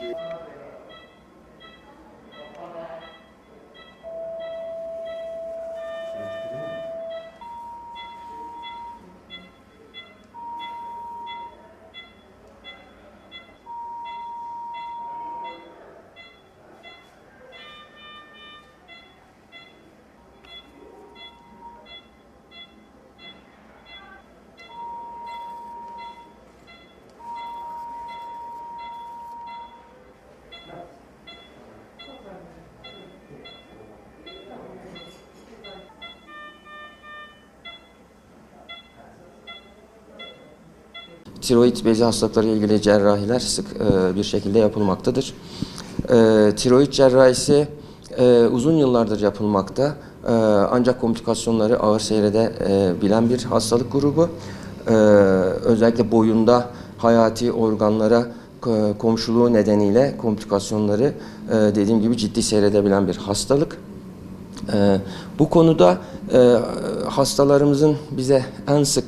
you. Tiroid bezi hastalıkları ile ilgili cerrahiler sık e, bir şekilde yapılmaktadır. E, tiroid cerrahisi e, uzun yıllardır yapılmakta. E, ancak komplikasyonları ağır seyredebilen bir hastalık grubu. Özellikle boyunda hayati organlara komşuluğu nedeniyle komplikasyonları dediğim gibi ciddi seyredebilen bir hastalık. Bu konuda hastalarımızın bize en sık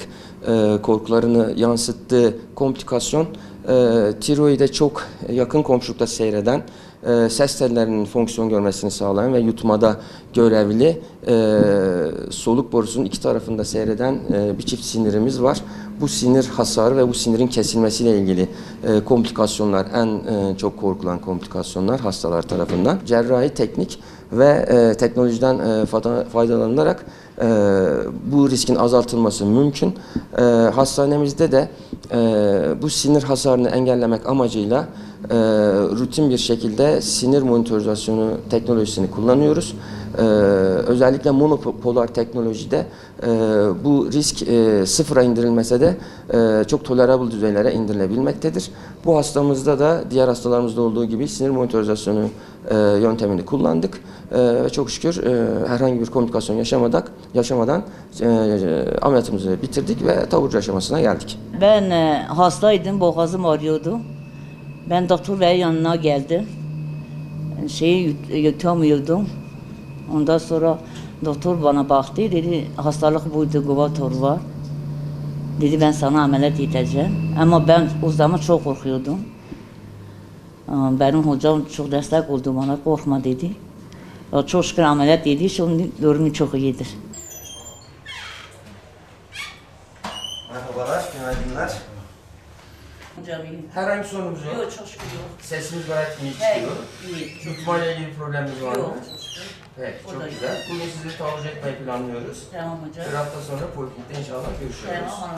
e, korkularını yansıttığı komplikasyon e, tiroide çok yakın komşulukta seyreden e, ses tellerinin fonksiyon görmesini sağlayan ve yutmada görevli soluk borusunun iki tarafında seyreden bir çift sinirimiz var. Bu sinir hasarı ve bu sinirin kesilmesiyle ilgili komplikasyonlar en çok korkulan komplikasyonlar hastalar tarafından. Cerrahi teknik ve e, teknolojiden e, fayda- faydalanılarak e, bu riskin azaltılması mümkün. E, hastanemizde de e, bu sinir hasarını engellemek amacıyla e, rutin bir şekilde sinir monitorizasyonu teknolojisini kullanıyoruz. E, özellikle monopolar teknolojide e, bu risk e, sıfıra indirilmese de e, çok tolerable düzeylere indirilebilmektedir. Bu hastamızda da diğer hastalarımızda olduğu gibi sinir monitorizasyonu e, yöntemini kullandık E, ve çok şükür e, herhangi bir komplikasyon yaşamadan yaşamadan e, ameliyatımızı bitirdik ve taburcu aşamasına geldik. Ben e, hastaydım, boğazım ağrıyordu. Ben doktor beyin yanına geldim. Şeyi yut- yutamıyordum. Ondan sonra doktor bana baktı, dedi hastalık buydu, guvator var. Dedi ben sana ameliyat edeceğim. Ama ben o zaman çok korkuyordum. Benim hocam çok destek oldu bana, korkma dedi. Çok şükür ameliyat dedi, şimdi durumu çok iyidir. Merhabalar, günaydınlar. Hocam iyi. Herhangi sorunumuz yok. çok şükür yok. Sesimiz gayet iyi çıkıyor. iyi. Yutmayla ilgili problemimiz var mı? Yok, çok şükür. O çok güzel. Bugün sizi taburcu etmeyi planlıyoruz. Tamam hocam. Bir hafta sonra poliklinikte inşallah görüşürüz. Tamam